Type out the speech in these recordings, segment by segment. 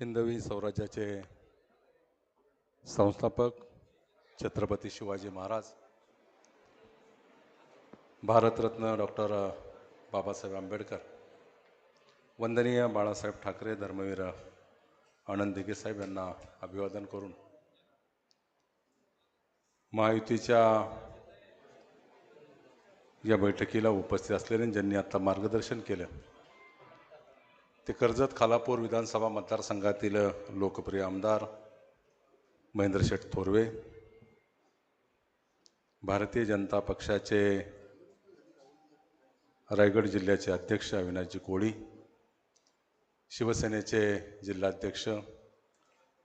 हिंदवी स्वराज्याचे संस्थापक छत्रपती शिवाजी महाराज भारतरत्न डॉक्टर बाबासाहेब आंबेडकर वंदनीय बाळासाहेब ठाकरे धर्मवीर आनंद दिघे साहेब यांना अभिवादन करून महायुतीच्या या बैठकीला उपस्थित असलेले ज्यांनी आता मार्गदर्शन केलं ते कर्जत खालापूर विधानसभा मतदारसंघातील लोकप्रिय आमदार महेंद्रशेठ थोरवे भारतीय जनता पक्षाचे रायगड जिल्ह्याचे अध्यक्ष अविनाशजी कोळी शिवसेनेचे जिल्हाध्यक्ष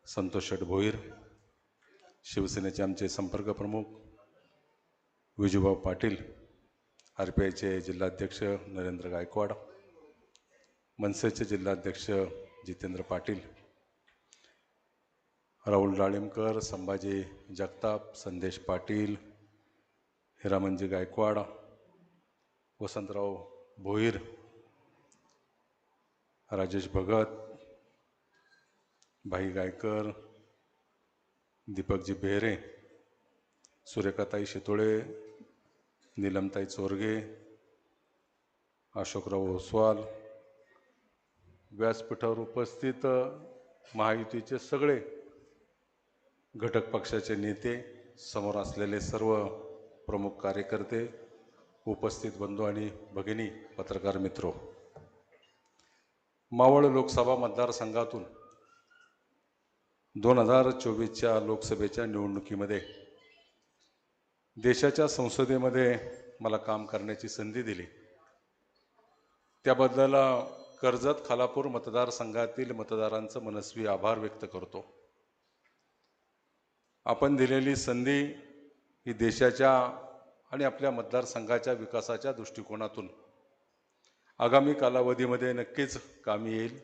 संतोष शेठ भोईर शिवसेनेचे आमचे संपर्क प्रमुख विजूभाऊ पाटील आर पी आयचे जिल्हाध्यक्ष नरेंद्र गायकवाड मनसेचे जिल्हाध्यक्ष जितेंद्र पाटील राहुल डाळिंबकर संभाजी जगताप संदेश पाटील हिरामनजी गायकवाड वसंतराव भोईर राजेश भगत भाई गायकर दीपकजी बेहरे सुरेखाताई शितोळे नीलमताई चोरगे अशोकराव ओसवाल व्यासपीठावर उपस्थित महायुतीचे सगळे घटक पक्षाचे नेते समोर असलेले सर्व प्रमुख कार्यकर्ते उपस्थित बंधू आणि भगिनी पत्रकार मित्रो. मावळ लोकसभा मतदारसंघातून दोन हजार चोवीसच्या लोकसभेच्या निवडणुकीमध्ये देशाच्या संसदेमध्ये मला काम करण्याची संधी दिली. त्याबद्दल कर्जत खालापूर मतदारसंघातील मतदारांचं मनस्वी आभार व्यक्त करतो. आपण दिलेली संधी ही देशाच्या आणि आपल्या मतदारसंघाच्या विकासाच्या दृष्टिकोनातून आगामी कालावधीमध्ये नक्कीच कामी येईल.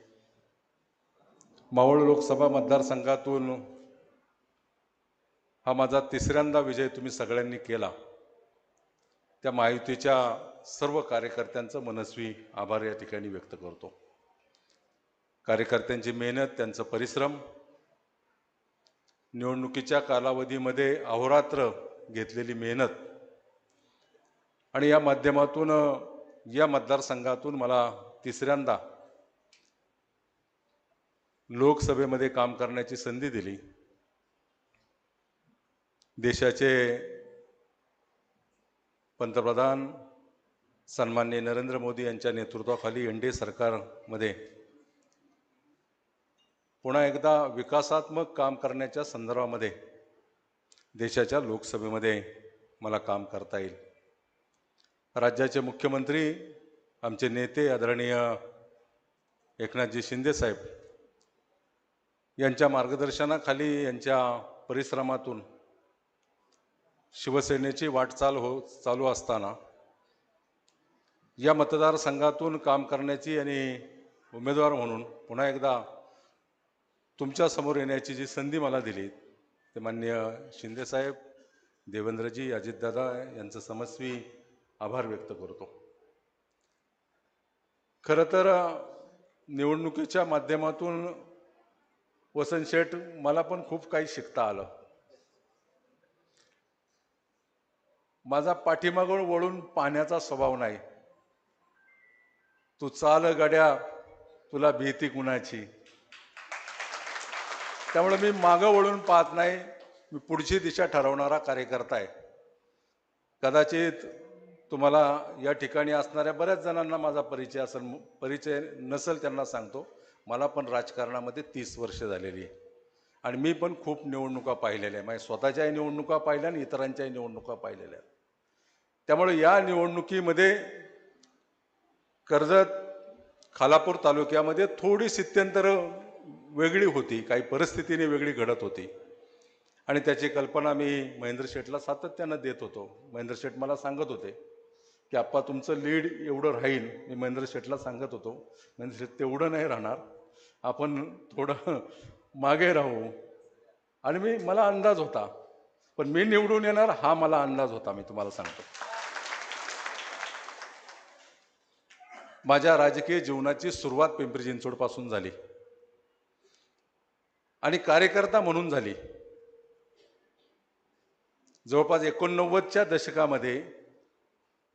मावळ लोकसभा मतदारसंघातून हा माझा तिसऱ्यांदा विजय तुम्ही सगळ्यांनी केला. त्या माहितीच्या सर्व कार्यकर्त्यांचं मनस्वी आभार या ठिकाणी व्यक्त करतो. कार्यकर्त्यांची मेहनत त्यांचं परिश्रम निवडणुकीच्या कालावधीमध्ये अहोरात्र घेतलेली मेहनत आणि या माध्यमातून या मतदारसंघातून मला तिसऱ्यांदा लोकसभेमध्ये काम करण्याची संधी दिली. देशाचे पंतप्रधान सन्मान्य नरेंद्र मोदी यांच्या नेतृत्वाखाली एन डी ए सरकारमध्ये पुन्हा एकदा विकासात्मक काम करण्याच्या संदर्भामध्ये देशाच्या लोकसभेमध्ये मला काम करता येईल. राज्याचे मुख्यमंत्री आमचे नेते आदरणीय एकनाथजी शिंदेसाहेब यांच्या मार्गदर्शनाखाली यांच्या परिश्रमातून शिवसेनेची वाटचाल हो चालू असताना या मतदारसंघातून काम करण्याची आणि उमेदवार म्हणून पुन्हा एकदा तुमच्यासमोर येण्याची जी संधी मला दिली ते मान्य शिंदेसाहेब देवेंद्रजी अजितदादा यांचं समस्वी आभार व्यक्त करतो. खरं तर निवडणुकीच्या माध्यमातून वसंत शेठ मला पण खूप काही शिकता आलं. माझा पाठीमागून वळून पाहण्याचा स्वभाव नाही. तू चाल गड्या तुला भीती कुणाची? त्यामुळे मी मागं वळून पाहत नाही मी पुढची दिशा ठरवणारा कार्यकर्ता आहे. कदाचित तुम्हाला या ठिकाणी असणाऱ्या बऱ्याच जणांना माझा परिचय असेल परिचय नसेल त्यांना सांगतो. मला पण राजकारणामध्ये तीस वर्ष झालेली आहे. आणि मी पण खूप निवडणुका पाहिलेल्या आहे माझ्या स्वतःच्याही निवडणुका पाहिल्या आणि इतरांच्याही निवडणुका पाहिलेल्या आहेत. त्यामुळे या निवडणुकीमध्ये कर्जत खालापूर तालुक्यामध्ये थोडी स्थित्यंतर वेगळी होती काही परिस्थितीने वेगळी घडत होती. आणि त्याची कल्पना मी महेंद्र शेठला सातत्यानं देत होतो. महेंद्र शेठ मला सांगत होते की आप्पा तुमचं लीड एवढं राहील मी महेंद्र शेठला सांगत होतो. महेंद्र शेठ तेवढं नाही राहणार. आपण थोडं मागे राहू. आणि मी मला अंदाज होता. पण मी निवडून येणार हा मला अंदाज होता मी तुम्हाला सांगतो. माझ्या राजकीय जीवनाची सुरुवात पिंपरी चिंचवडपासून झाली. आणि कार्यकर्ता म्हणून झाली. जवळपास एकोणनव्वदच्या दशकामध्ये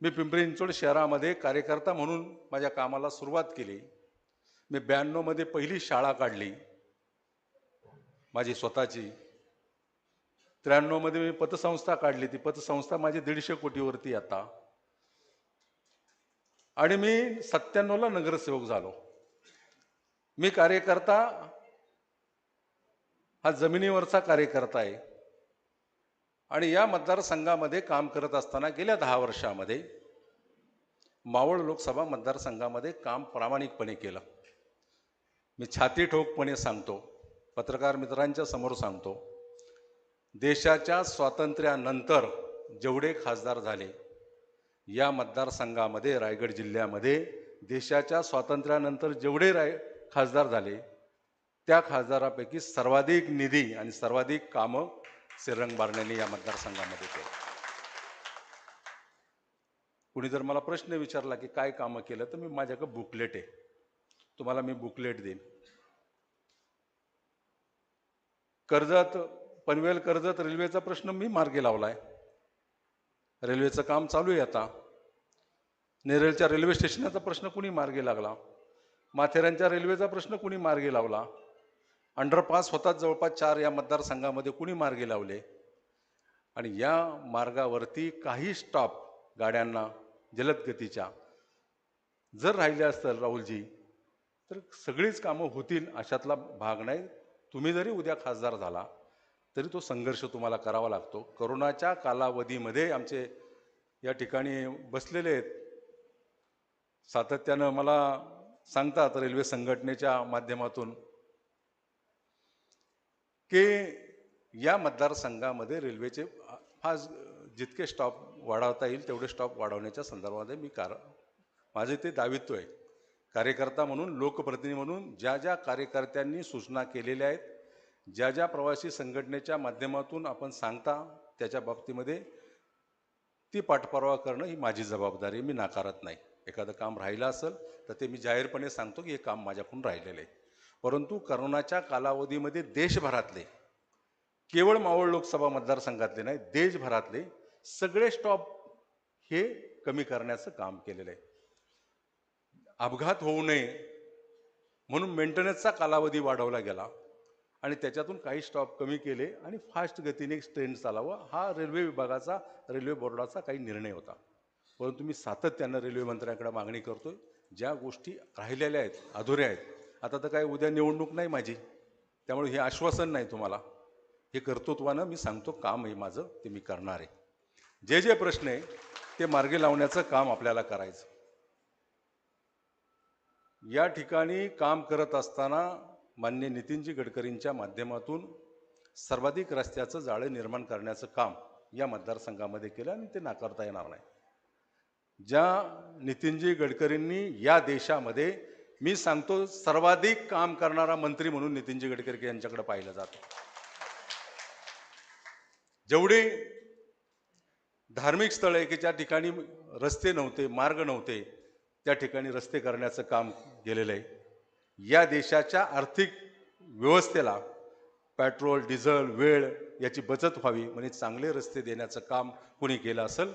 मी पिंपरी चिंचवड शहरामध्ये कार्यकर्ता म्हणून माझ्या कामाला सुरुवात केली. मी ब्याण्णवमध्ये पहिली शाळा काढली. माझी स्वतःची. त्र्याण्णवमध्ये मी पतसंस्था काढली. ती पतसंस्था माझी दीडशे कोटीवरती आता. आणि मी सत्त्याण्णवला नगरसेवक झालो. मी कार्यकर्ता हा जमिनीवरचा कार्यकर्ता आहे. आणि या मतदारसंघामध्ये काम करत असताना गेल्या दहा वर्षामध्ये मावळ लोकसभा मतदारसंघामध्ये काम प्रामाणिकपणे केलं. मी छाती ठोकपणे सांगतो पत्रकार मित्रांच्या समोर सांगतो देशाच्या स्वातंत्र्यानंतर जेवढे खासदार झाले या मतदारसंघामध्ये रायगड जिल्ह्यामध्ये देशाच्या स्वातंत्र्यानंतर जेवढे राय खासदार झाले त्या खासदारापैकी सर्वाधिक निधी आणि सर्वाधिक कामं श्रीरंग बारण्याने या मतदारसंघामध्ये केली. कुणी जर मला प्रश्न विचारला की काय कामं केलं तर मी माझ्याकडे बुकलेट आहे. तुम्हाला मी बुकलेट देईन. कर्जत पनवेल कर्जत रेल्वेचा प्रश्न मी मार्गी लावलाय. रेल्वेचं काम चालू आहे आता. नेरळच्या रेल्वे स्टेशनचा प्रश्न कुणी मार्गी लागला? माथेरानच्या रेल्वेचा प्रश्न कुणी मार्गी लावला? अंडरपास होतात जवळपास चार या मतदारसंघामध्ये कुणी मार्गी लावले? आणि या मार्गावरती काही स्टॉप गाड्यांना जलद गतीच्या जर राहिले असतील राहुलजी तर सगळीच कामं होतील अशातला भाग नाही. तुम्ही जरी उद्या खासदार झाला तरी तो संघर्ष तुम्हाला करावा लागतो. करोनाच्या कालावधीमध्ये आमचे या ठिकाणी बसलेले आहेत. सातत्यानं मला सांगतात रेल्वे संघटनेच्या माध्यमातून की या मतदारसंघामध्ये रेल्वेचे फार जितके स्टॉप वाढवता येईल तेवढे स्टॉप वाढवण्याच्या संदर्भामध्ये मी कार माझे ते दावित्व आहे. कार्यकर्ता म्हणून लोकप्रतिनिधी म्हणून ज्या ज्या कार्यकर्त्यांनी सूचना केलेल्या आहेत ज्या ज्या प्रवासी संघटनेच्या माध्यमातून आपण सांगता त्याच्या बाबतीमध्ये ती पाठपुरावा करणं ही माझी जबाबदारी मी नाकारत नाही. एखादं काम राहिलं असेल तर ते मी जाहीरपणे सांगतो की हे काम माझ्याकडून राहिलेलं आहे. परंतु करोनाच्या कालावधीमध्ये देशभरातले केवळ मावळ लोकसभा मतदारसंघातले नाही देशभरातले सगळे स्टॉप हे कमी करण्याचं काम केलेलं आहे. अपघात होऊ नये म्हणून मेंटेनन्सचा कालावधी वाढवला गेला. आणि त्याच्यातून काही स्टॉप कमी केले आणि फास्ट गतीने ट्रेन चालावं हा रेल्वे विभागाचा रेल्वे बोर्डाचा काही निर्णय होता. परंतु मी सातत्यानं रेल्वे मंत्र्यांकडे मागणी आहे ज्या गोष्टी राहिलेल्या आहेत अधुऱ्या आहेत आता तर काय उद्या निवडणूक नाही माझी. त्यामुळे हे आश्वासन नाही तुम्हाला. हे कर्तृत्वानं मी सांगतो काम आहे माझं ते मी करणार आहे. जे जे प्रश्न आहे ते मार्गी लावण्याचं काम आपल्याला करायचं. या ठिकाणी काम करत असताना मान्य नितीनजी गडकरींच्या माध्यमातून सर्वाधिक रस्त्याचं जाळं निर्माण करण्याचं काम या मतदारसंघामध्ये केलं आणि ते नाकारता येणार नाही. ज्या नितीनजी गडकरींनी या देशामध्ये मी सांगतो सर्वाधिक काम करणारा मंत्री म्हणून नितीनजी गडकरी यांच्याकडे पाहिलं जातं. जेवढे धार्मिक स्थळ आहे की ज्या ठिकाणी रस्ते नव्हते मार्ग नव्हते त्या ठिकाणी रस्ते करण्याचं काम केलेलं आहे. या देशाच्या आर्थिक व्यवस्थेला पेट्रोल डिझेल वेळ याची बचत व्हावी म्हणजे चांगले रस्ते देण्याचं काम कोणी केलं असेल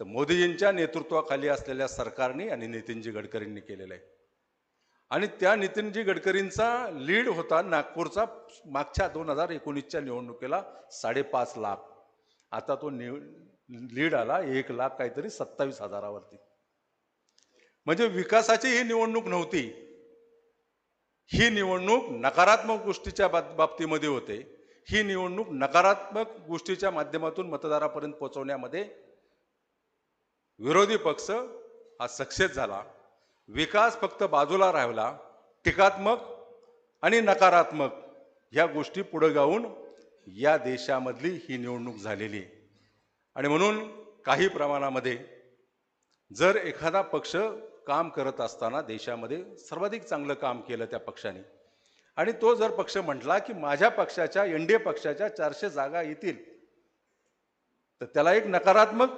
तर मोदीजींच्या नेतृत्वाखाली असलेल्या सरकारने आणि नितीनजी गडकरींनी केलेलं आहे. आणि त्या नितीनजी गडकरींचा लीड होता नागपूरचा मागच्या दोन हजार एकोणीसच्या निवडणुकीला साडेपाच लाख. आता तो निव लीड आला एक लाख काहीतरी सत्तावीस हजारावरती. म्हणजे विकासाची ही निवडणूक नव्हती ही निवडणूक नकारात्मक गोष्टीच्या बाब- बाबतीमध्ये होते. ही निवडणूक नकारात्मक गोष्टीच्या माध्यमातून मतदारापर्यंत पोहोचवण्यामध्ये विरोधी पक्ष हा सक्सेस झाला. विकास फक्त बाजूला राहिला. टीकात्मक आणि नकारात्मक ह्या गोष्टी पुढं गाऊन या देशामधली ही निवडणूक झालेली आहे. आणि म्हणून काही प्रमाणामध्ये जर एखादा पक्ष काम करत असताना देशामध्ये सर्वाधिक चांगलं काम केलं त्या पक्षाने. आणि तो जर पक्ष म्हटला की माझ्या पक्षाच्या एन डी ए पक्षाच्या चारशे जागा येतील तर त्याला एक नकारात्मक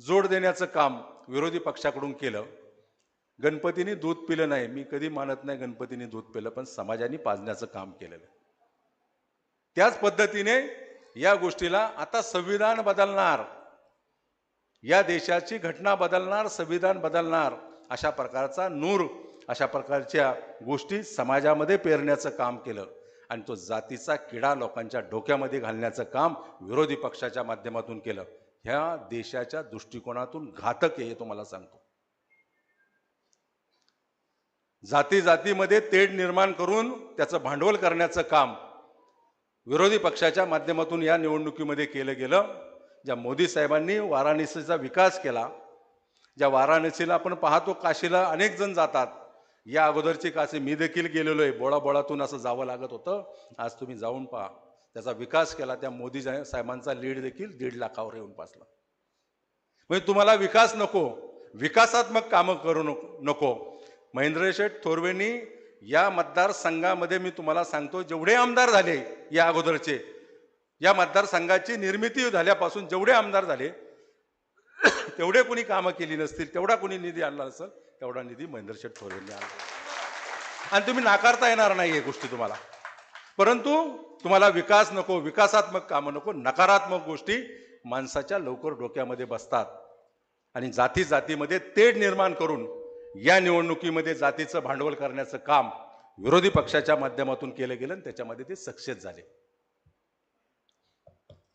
जोड देण्याचं काम विरोधी पक्षाकडून केलं. गणपतीने दूध पिलं नाही. मी कधी मानत नाही गणपतीने दूध पिलं पण समाजाने पाजण्याचं काम केलेलं. त्याच पद्धतीने या गोष्टीला आता संविधान बदलणार. या देशाची घटना बदलणार संविधान बदलणार. अशा प्रकारचा नूर अशा प्रकारच्या गोष्टी समाजामध्ये पेरण्याचं काम केलं. आणि तो जातीचा किडा लोकांच्या डोक्यामध्ये घालण्याचं काम विरोधी पक्षाच्या माध्यमातून केलं. ह्या देशाच्या दृष्टिकोनातून घातक आहे हे तुम्हाला सांगतो. जाती जातीमध्ये तेढ निर्माण करून त्याचं भांडवल करण्याचं काम विरोधी पक्षाच्या माध्यमातून या निवडणुकीमध्ये केलं गेलं. ज्या मोदी साहेबांनी वाराणसीचा विकास केला ज्या वाराणसीला आपण पाहतो काशीला अनेक जण जातात. या अगोदरची काशी मी देखील गेलेलो आहे. बोळाबोळातून असं जावं लागत होतं. आज तुम्ही जाऊन पहा. त्याचा विकास केला. त्या मोदी साहेबांचा लीड देखील दीड लाखावर येऊन पासला म्हणजे तुम्हाला विकास नको. विकासात्मक कामं करू नको नको. महेंद्र शेठ थोरवेंनी या मतदारसंघामध्ये मी तुम्हाला सांगतो जेवढे आमदार झाले या अगोदरचे या मतदारसंघाची निर्मिती झाल्यापासून जेवढे आमदार झाले तेवढे कोणी कामं केली नसतील तेवढा कोणी निधी आणला नसेल तेवढा निधी महेंद्र शेठ थोरवेंनी आणला. आणि तुम्ही नाकारता येणार नाही हे गोष्टी तुम्हाला. परंतु तुम्हाला विकास नको विकासात्मक कामं नको नकारात्मक गोष्टी माणसाच्या लवकर डोक्यामध्ये बसतात. आणि जाती जातीमध्ये तेढ निर्माण करून या निवडणुकीमध्ये जातीचं भांडवल करण्याचं काम विरोधी पक्षाच्या माध्यमातून केलं गेलं आणि त्याच्यामध्ये ते सक्सेस झाले.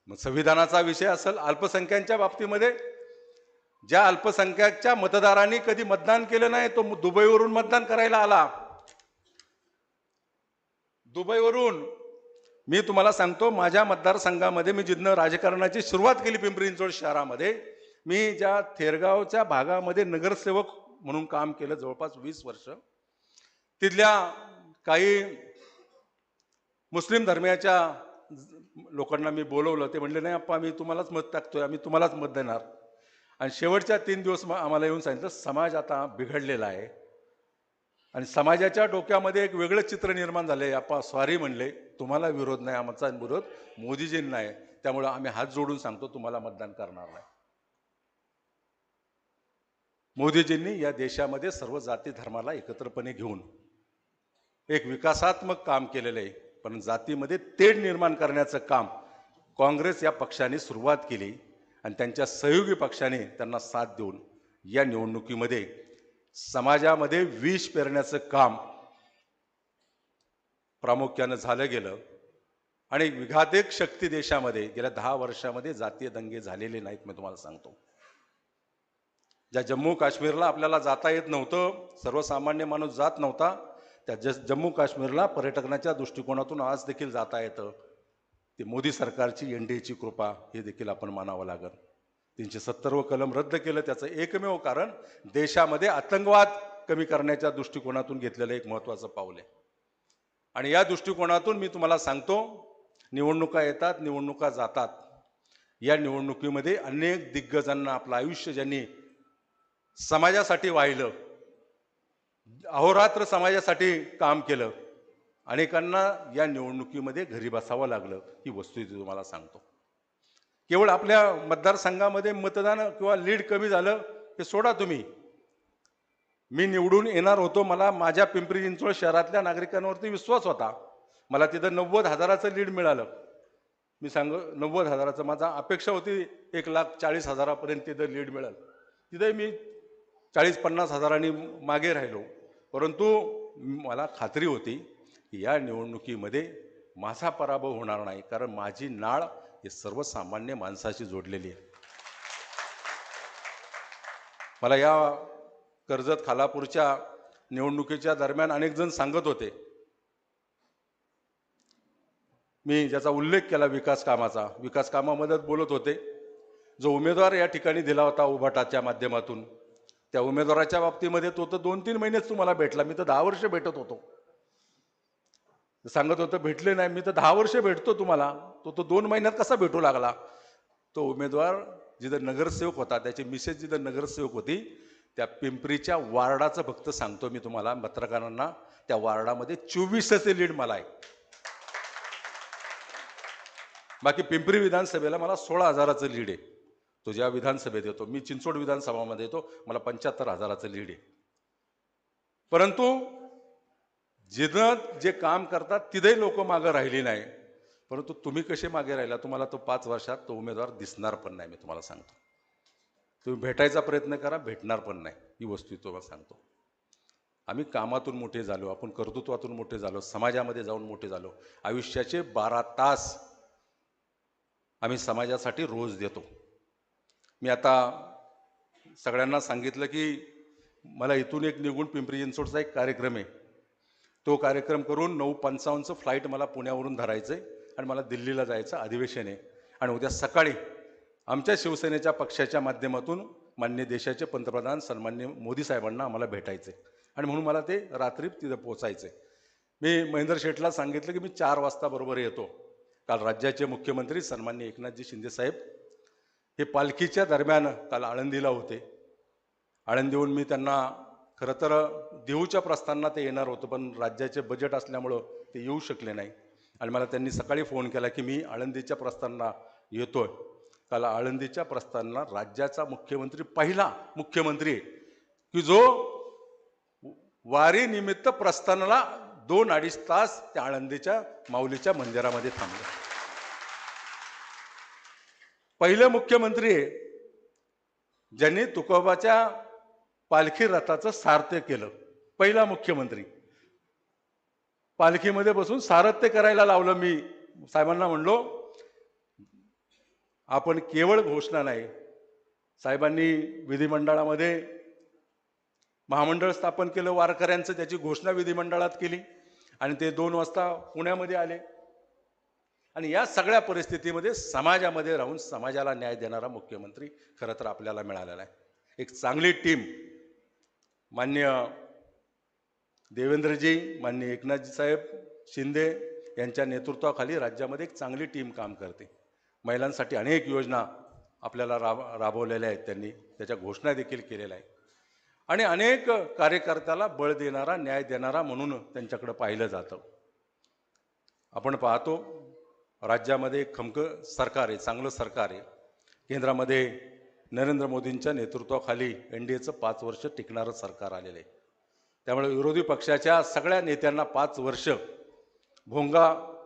मग संविधानाचा विषय असेल अल्पसंख्यांच्या बाबतीमध्ये ज्या अल्पसंख्याकच्या मतदारांनी कधी मतदान केलं नाही तो दुबईवरून मतदान करायला आला. दुबईवरून मी तुम्हाला सांगतो माझ्या मतदारसंघामध्ये मी जिथनं राजकारणाची सुरुवात केली पिंपरी चिंचवड शहरामध्ये मी ज्या थेरगावच्या भागामध्ये नगरसेवक म्हणून काम केलं जवळपास वीस वर्ष तिथल्या काही मुस्लिम धर्मियाच्या लोकांना मी बोलवलं. ते म्हणले नाही अप्पा मी तुम्हालाच मत टाकतोय आम्ही तुम्हालाच मत देणार. आणि शेवटच्या तीन दिवस मग आम्हाला येऊन सांगितलं समाज आता बिघडलेला आहे. आणि समाजाच्या डोक्यामध्ये एक वेगळं चित्र निर्माण झालंय. आपा स्वारी म्हणले तुम्हाला विरोध नाही आमचा विरोध मोदीजींना आहे त्यामुळं आम्ही हात जोडून सांगतो तुम्हाला मतदान करणार नाही. मोदीजींनी या देशामध्ये सर्व जाती धर्माला एकत्रपणे घेऊन एक विकासात्मक काम केलेलं आहे. पण जातीमध्ये तेढ निर्माण करण्याचं काम काँग्रेस या पक्षाने सुरुवात केली. आणि त्यांच्या सहयोगी पक्षाने त्यांना साथ देऊन या निवडणुकीमध्ये समाजामध्ये विष पेरण्याचं काम प्रामुख्यानं झालं गेलं. आणि विघातक शक्ती देशामध्ये गेल्या दहा वर्षामध्ये जातीय दंगे झालेले नाहीत मी तुम्हाला सांगतो. ज्या जम्मू काश्मीरला आपल्याला जाता येत नव्हतं सर्वसामान्य माणूस जात नव्हता त्या ज जम्मू काश्मीरला पर्यटनाच्या दृष्टिकोनातून आज देखील जाता येतं. ते मोदी सरकारची एन डी एची कृपा हे देखील आपण मानावं लागेल. तीनशे सत्तर व कलम रद्द केलं त्याचं एकमेव कारण देशामध्ये आतंकवाद कमी करण्याच्या दृष्टिकोनातून घेतलेलं एक महत्त्वाचं पाऊल आहे. आणि या दृष्टिकोनातून मी तुम्हाला सांगतो निवडणुका येतात निवडणुका जातात. या निवडणुकीमध्ये अनेक दिग्गजांना आपलं आयुष्य ज्यांनी समाजासाठी वाहिलं अहोरात्र समाजासाठी काम केलं अनेकांना या निवडणुकीमध्ये घरी बसावं लागलं. ही वस्तुस्थिती तुम्हाला सांगतो. केवळ आपल्या मतदारसंघामध्ये मतदान किंवा लीड कमी झालं हे सोडा तुम्ही. मी निवडून येणार होतो मला माझ्या पिंपरी चिंचवड शहरातल्या नागरिकांवरती विश्वास होता. मला तिथं नव्वद हजाराचं लीड मिळालं. मी सांग नव्वद हजाराचं माझा अपेक्षा होती एक लाख चाळीस हजारापर्यंत तिथं लीड मिळेल. तिथे मी चाळीस पन्नास हजारांनी मागे राहिलो. परंतु मला खात्री होती की या निवडणुकीमध्ये माझा पराभव होणार नाही कारण माझी नाळ हे सर्वसामान्य माणसाशी जोडलेली आहे. मला या कर्जत खालापूरच्या निवडणुकीच्या दरम्यान अनेक जण सांगत होते. मी ज्याचा उल्लेख केला विकास कामाचा विकास कामामध्ये बोलत होते. जो उमेदवार या ठिकाणी दिला होता उभाटाच्या माध्यमातून त्या उमेदवाराच्या बाबतीमध्ये तो तर दोन तीन महिनेच तुम्हाला भेटला मी तर दहा वर्ष भेटत होतो. सांगत होतं भेटले नाही. मी तर दहा वर्ष भेटतो तुम्हाला. तो तो दोन महिन्यात कसा भेटू लागला? तो उमेदवार जिथं नगरसेवक होता त्याची मिसेस जिथं नगरसेवक होती त्या पिंपरीच्या वार्डाचं फक्त सांगतो मी तुम्हाला पत्रकारांना त्या वार्डामध्ये चोवीसचे लीड मला आहे. बाकी पिंपरी विधानसभेला मला सोळा हजाराचं लीड आहे. तो ज्या विधानसभेत येतो मी चिंचवड विधानसभामध्ये येतो मला पंच्याहत्तर हजाराचं लीड आहे. परंतु जिथं जे काम करतात तिथेही लोक मागं राहिली नाही. परंतु तुम्ही कसे मागे राहिला तुम्हाला तो पाच वर्षात तो उमेदवार दिसणार पण नाही मी तुम्हाला सांगतो. तुम्ही भेटायचा प्रयत्न करा भेटणार पण नाही ही वस्तू तुम्हाला सांगतो. आम्ही कामातून मोठे झालो आपण कर्तृत्वातून मोठे झालो समाजामध्ये जाऊन मोठे झालो. आयुष्याचे बारा तास आम्ही समाजासाठी रोज देतो. मी आता सगळ्यांना सांगितलं की मला इथून एक निघून पिंपरी चिंचवडचा एक कार्यक्रम आहे. तो कार्यक्रम करून नऊ पंचावन्नचं फ्लाईट मला पुण्यावरून धरायचं आहे आणि मला दिल्लीला जायचं अधिवेशन. आहे आणि उद्या सकाळी आमच्या शिवसेनेच्या पक्षाच्या माध्यमातून मान्य देशाचे पंतप्रधान सन्मान्य मोदी साहेबांना आम्हाला भेटायचे आणि म्हणून मला ते रात्री तिथं पोचायचे मी महेंद्र शेठला सांगितलं की मी चार वाजता बरोबर येतो. काल राज्याचे मुख्यमंत्री सन्मान्य एकनाथजी शिंदेसाहेब हे पालखीच्या दरम्यान काल आळंदीला होते. आळंदीहून मी त्यांना खरं तर देऊच्या प्रस्थानाला ते येणार होतं पण राज्याचे बजेट असल्यामुळं ते येऊ शकले नाही. आणि मला त्यांनी सकाळी फोन केला की मी आळंदीच्या प्रस्थानाला येतोय. काल आळंदीच्या प्रस्थानाला राज्याचा मुख्यमंत्री पहिला मुख्यमंत्री की जो वारीनिमित्त प्रस्थानाला दोन अडीच तास त्या आळंदीच्या माऊलीच्या मंदिरामध्ये थांबले. पहिले मुख्यमंत्री ज्यांनी तुकोबाच्या पालखी रथाचं सारथ्य केलं. पहिला मुख्यमंत्री. पालखीमध्ये बसून सारथ्य करायला लावलं मी. साहेबांना म्हणलो आपण केवळ घोषणा नाही साहेबांनी विधिमंडळामध्ये महामंडळ स्थापन केलं वारकऱ्यांचं त्याची घोषणा विधिमंडळात केली आणि ते दोन वाजता पुण्यामध्ये आले. आणि या सगळ्या परिस्थितीमध्ये समाजामध्ये राहून समाजाला न्याय देणारा मुख्यमंत्री खरं तर आपल्याला मिळालेला आहे. एक चांगली टीम मान्य देवेंद्रजी मान्य एकनाथजी साहेब शिंदे यांच्या नेतृत्वाखाली राज्यामध्ये एक चांगली टीम काम करते. महिलांसाठी अनेक योजना आपल्याला राब राबवलेल्या आहेत त्यांनी त्याच्या घोषणा देखील केलेल्या आहेत. आणि अनेक कार्यकर्त्याला बळ देणारा न्याय देणारा म्हणून त्यांच्याकडं पाहिलं जातं. आपण पाहतो राज्यामध्ये एक खमकं सरकार आहे चांगलं सरकार आहे. केंद्रामध्ये नरेंद्र मोदींच्या नेतृत्वाखाली एन डी एचं पाच वर्ष टिकणारं सरकार आलेलं आहे. त्यामुळे विरोधी पक्षाच्या सगळ्या नेत्यांना पाच वर्ष भोंगा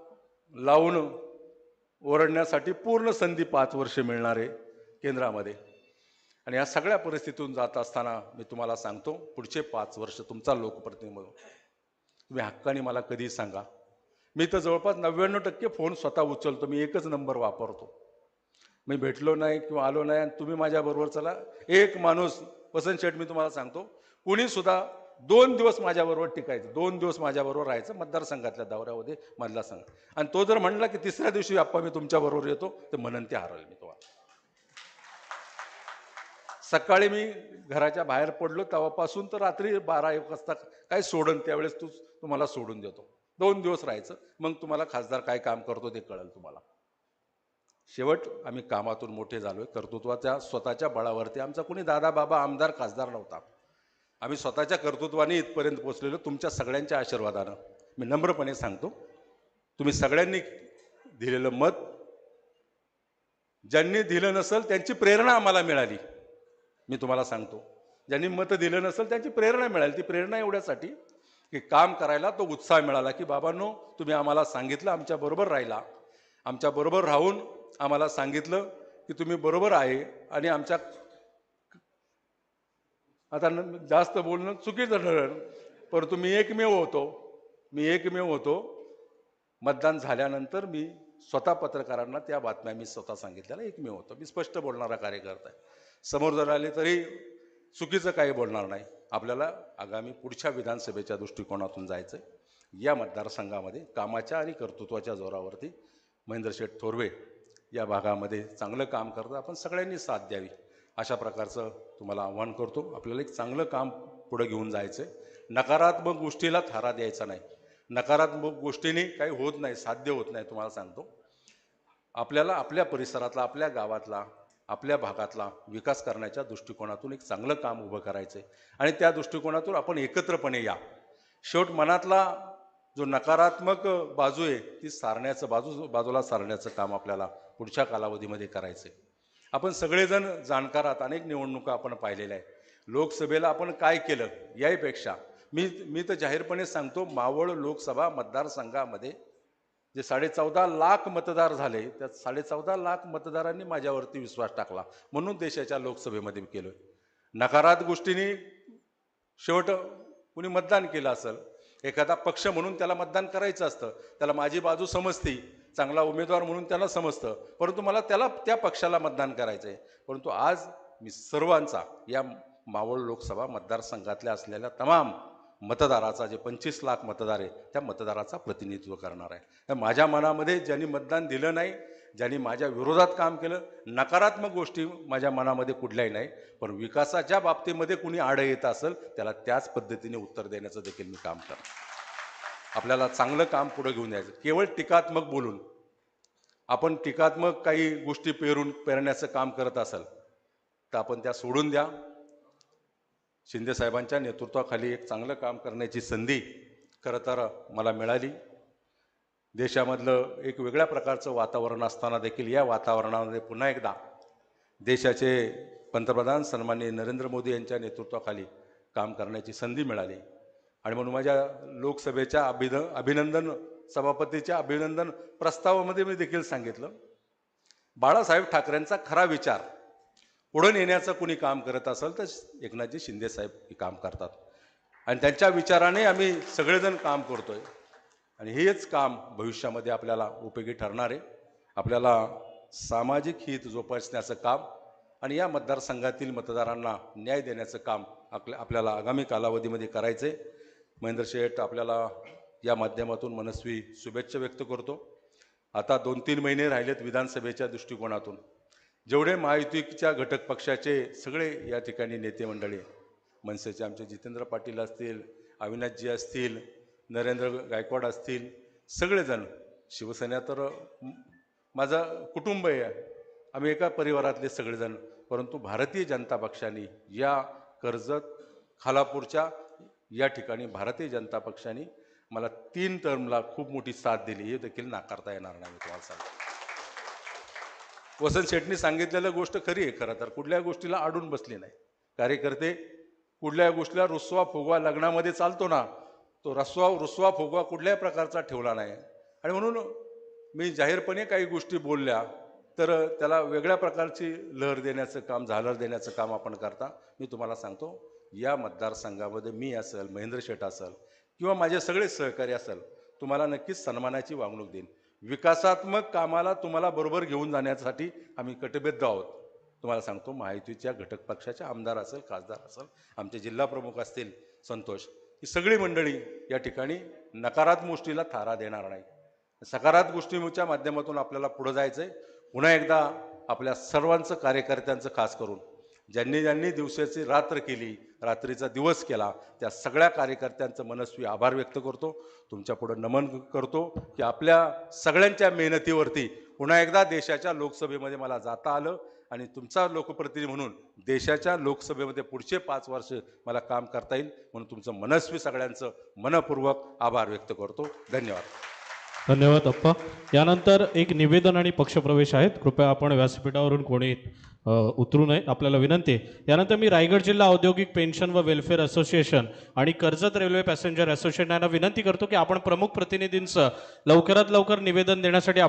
लावून ओरडण्यासाठी पूर्ण संधी पाच वर्ष मिळणार आहे केंद्रामध्ये. आणि या सगळ्या परिस्थितीतून जात असताना मी तुम्हाला सांगतो पुढचे पाच वर्ष तुमचा लोकप्रतिनिधी म्हणून. तुम्ही हक्काने मला कधी सांगा. मी तर जवळपास नव्याण्णव टक्के फोन स्वतः उचलतो मी एकच नंबर वापरतो. मी भेटलो नाही किंवा आलो नाही आणि तुम्ही माझ्याबरोबर चला. एक माणूस वसंत शेठ मी तुम्हाला सांगतो कुणी सुद्धा दोन दिवस माझ्याबरोबर टिकायचं दोन दिवस माझ्याबरोबर राहायचं मतदारसंघातल्या दौऱ्यामध्ये मधला संघ. आणि तो जर म्हणला की तिसऱ्या दिवशी आप्पा मी तुमच्याबरोबर येतो तर म्हणून ते हरल मी तुम्हाला. सकाळी मी घराच्या बाहेर पडलो तेव्हापासून तर रात्री बारा एक वाजता काय सोडन त्यावेळेस तू तुम्हाला सोडून देतो. दोन दिवस राहायचं मग तुम्हाला खासदार काय काम करतो ते कळेल तुम्हाला. शेवट आम्ही कामातून मोठे झालो आहे कर्तृत्वाच्या स्वतःच्या बळावरती आमचा कोणी दादा बाबा आमदार खासदार नव्हता. आम्ही स्वतःच्या कर्तृत्वाने इथपर्यंत पोहोचलेलो तुमच्या सगळ्यांच्या आशीर्वादानं. मी नम्रपणे सांगतो तुम्ही सगळ्यांनी दिलेलं मत ज्यांनी दिलं नसेल त्यांची प्रेरणा आम्हाला मिळाली. मी तुम्हाला सांगतो ज्यांनी मतं दिलं नसेल त्यांची प्रेरणा मिळाली. ती प्रेरणा एवढ्यासाठी की काम करायला तो उत्साह मिळाला की बाबांनो तुम्ही आम्हाला सांगितलं आमच्याबरोबर राहिला. आमच्याबरोबर राहून आम्हाला सांगितलं की तुम्ही बरोबर आहे आणि आमच्या आता न- जास्त बोलणं चुकीचं ठरेल परंतु मी एकमेव होतो. मी एकमेव होतो. मतदान झाल्यानंतर मी स्वतः पत्रकारांना त्या बातम्या मी स्वतः सांगितलेल्या एकमेव होतो. मी स्पष्ट बोलणारा कार्यकर्ता आहे. समोर जर आले तरी चुकीचं काही बोलणार नाही. आपल्याला आगामी पुढच्या विधानसभेच्या दृष्टिकोनातून जायचं या मतदारसंघामध्ये कामाच्या आणि कर्तृत्वाच्या जोरावरती महेंद्र शेठ थोरवे या भागामध्ये चांगलं काम करतं आपण सगळ्यांनी साथ द्यावी. अशा प्रकारचं तुम्हाला आव्हान करतो. आपल्याला एक चांगलं काम पुढं घेऊन जायचं आहे नकारात्मक गोष्टीला थारा द्यायचा नाही. नकारात्मक गोष्टीने काही होत नाही साध्य होत नाही तुम्हाला सांगतो. आपल्याला आपल्या परिसरातला आपल्या गावातला आपल्या भागातला विकास करण्याच्या दृष्टिकोनातून एक चांगलं काम उभं करायचं आहे आणि त्या दृष्टिकोनातून आपण एकत्रपणे या. शेवट मनातला जो नकारात्मक बाजू आहे ती सारण्याचं बाजू बाजूला सारण्याचं काम आपल्याला पुढच्या कालावधीमध्ये करायचं आहे आपण सगळेजण जाणकार आहात अनेक निवडणुका आपण पाहिलेल्या आहे लोकसभेला आपण काय केलं याहीपेक्षा मी मी तर जाहीरपणे सांगतो मावळ लोकसभा मतदारसंघामध्ये जे साडेचौदा लाख मतदार झाले त्या साडेचौदा लाख मतदारांनी माझ्यावरती विश्वास टाकला म्हणून देशाच्या लोकसभेमध्ये केलं नकारात गोष्टींनी शेवट कुणी मतदान केलं असेल एखादा पक्ष म्हणून त्याला मतदान करायचं असतं त्याला माझी बाजू समजती चांगला उमेदवार म्हणून त्याला समजतं परंतु मला त्याला त्या पक्षाला मतदान करायचं आहे परंतु आज मी सर्वांचा या मावळ लोकसभा मतदारसंघातल्या असलेल्या तमाम मतदाराचा जे पंचवीस लाख मतदार आहे त्या मतदाराचा प्रतिनिधित्व करणार आहे. तर माझ्या मनामध्ये ज्यांनी मतदान दिलं नाही ज्यांनी माझ्या विरोधात काम केलं नकारात्मक गोष्टी माझ्या मनामध्ये कुठल्याही नाही पण विकासाच्या बाबतीमध्ये कुणी आड येत असेल त्याला त्याच पद्धतीने उत्तर देण्याचं देखील मी काम करतो. आपल्याला चांगलं काम पुढं घेऊन जायचं. केवळ टीकात्मक बोलून आपण टीकात्मक काही गोष्टी पेरून पेरण्याचं काम करत असाल तर आपण त्या सोडून द्या. शिंदे साहेबांच्या नेतृत्वाखाली एक चांगलं काम करण्याची संधी खरं तर मला मिळाली. देशामधलं एक वेगळ्या प्रकारचं वातावरण असताना देखील या वातावरणामध्ये पुन्हा एकदा देशाचे पंतप्रधान सन्माननीय नरेंद्र मोदी यांच्या नेतृत्वाखाली काम करण्याची संधी मिळाली. आणि म्हणून माझ्या लोकसभेच्या अभिन अभिनंदन सभापतीच्या अभिनंदन प्रस्तावामध्ये मी देखील सांगितलं. बाळासाहेब ठाकरेंचा खरा विचार पुढे नेण्याचं कुणी काम करत असेल तर एकनाथजी शिंदे साहेब हे काम करतात. आणि त्यांच्या विचाराने आम्ही सगळेजण काम करतोय. आणि हेच काम भविष्यामध्ये आपल्याला उपयोगी ठरणार आहे. आपल्याला सामाजिक हित जोपासण्याचं काम आणि या मतदारसंघातील मतदारांना न्याय देण्याचं काम आपल्या आपल्याला आगामी कालावधीमध्ये करायचं आहे महेंद्र शेठ आपल्याला या माध्यमातून मनस्वी शुभेच्छा व्यक्त करतो. आता दोन तीन महिने राहिलेत विधानसभेच्या दृष्टिकोनातून. जेवढे महायुतीच्या घटक पक्षाचे सगळे या ठिकाणी नेते मंडळी मनसेचे आमचे जितेंद्र पाटील असतील अविनाशजी असतील नरेंद्र गायकवाड असतील सगळेजण. शिवसेना तर माझा माझं कुटुंब आहे. आम्ही एका परिवारातले सगळेजण परंतु भारतीय जनता पक्षाने या कर्जत खालापूरच्या या ठिकाणी भारतीय जनता पक्षाने मला तीन टर्मला खूप मोठी साथ दिली. हे देखील नाकारता येणार नाही तुम्हाला सांगतो. वसंत शेटनी सांगितलेलं गोष्ट खरी आहे खरं तर. कुठल्या गोष्टीला अडून बसली नाही. कार्यकर्ते कुठल्या गोष्टीला रुसवा फुगवा लग्नामध्ये चालतो ना तो रसवा रुसवा फुगवा कुठल्याही प्रकारचा ठेवला नाही. आणि म्हणून मी जाहीरपणे काही गोष्टी बोलल्या तर त्याला वेगळ्या प्रकारची लहर देण्याचं काम झालर देण्याचं काम आपण करता. मी तुम्हाला सांगतो या मतदारसंघामध्ये मी असेल महेंद्र शेठ असेल किंवा माझे सगळे सहकारी असेल तुम्हाला नक्कीच सन्मानाची वागणूक देईन. विकासात्मक कामाला तुम्हाला बरोबर घेऊन जाण्यासाठी आम्ही कटिबद्ध आहोत. तुम्हाला सांगतो माहितीच्या घटक पक्षाचे आमदार असेल खासदार असेल आमचे जिल्हा प्रमुख असतील संतोष. ही सगळी मंडळी या ठिकाणी नकारात्मक गोष्टीला थारा देणार नाही. सकारात्मक गोष्टीच्या माध्यमातून आपल्याला पुढं जायचं आहे पुन्हा एकदा आपल्या सर्वांचं कार्यकर्त्यांचं खास करून ज्यांनी ज्यांनी दिवसाची रात्र केली रात्रीचा दिवस केला त्या सगळ्या कार्यकर्त्यांचं मनस्वी आभार व्यक्त करतो. तुमच्या पुढं नमन करतो की आपल्या सगळ्यांच्या मेहनतीवरती पुन्हा एकदा देशाच्या लोकसभेमध्ये मला जाता आलं. आणि तुमचा लोकप्रतिनिधी म्हणून देशाच्या लोकसभेमध्ये पुढचे पाच वर्ष मला काम करता येईल म्हणून तुमचं मनस्वी सगळ्यांचं मनपूर्वक आभार व्यक्त करतो. धन्यवाद. धन्यवाद अप्पा. यानंतर एक निवेदन आणि पक्षप्रवेश आहेत. कृपया आपण व्यासपीठावरून कोणी उतरू नये आपल्याला विनंती आहे. यानंतर मी रायगड जिल्हा औद्योगिक पेन्शन व वेलफेअर असोसिएशन आणि कर्जत रेल्वे पॅसेंजर असोसिएशन यांना विनंती करतो की आपण प्रमुख प्रतिनिधींचं लवकरात लवकर निवेदन देण्यासाठी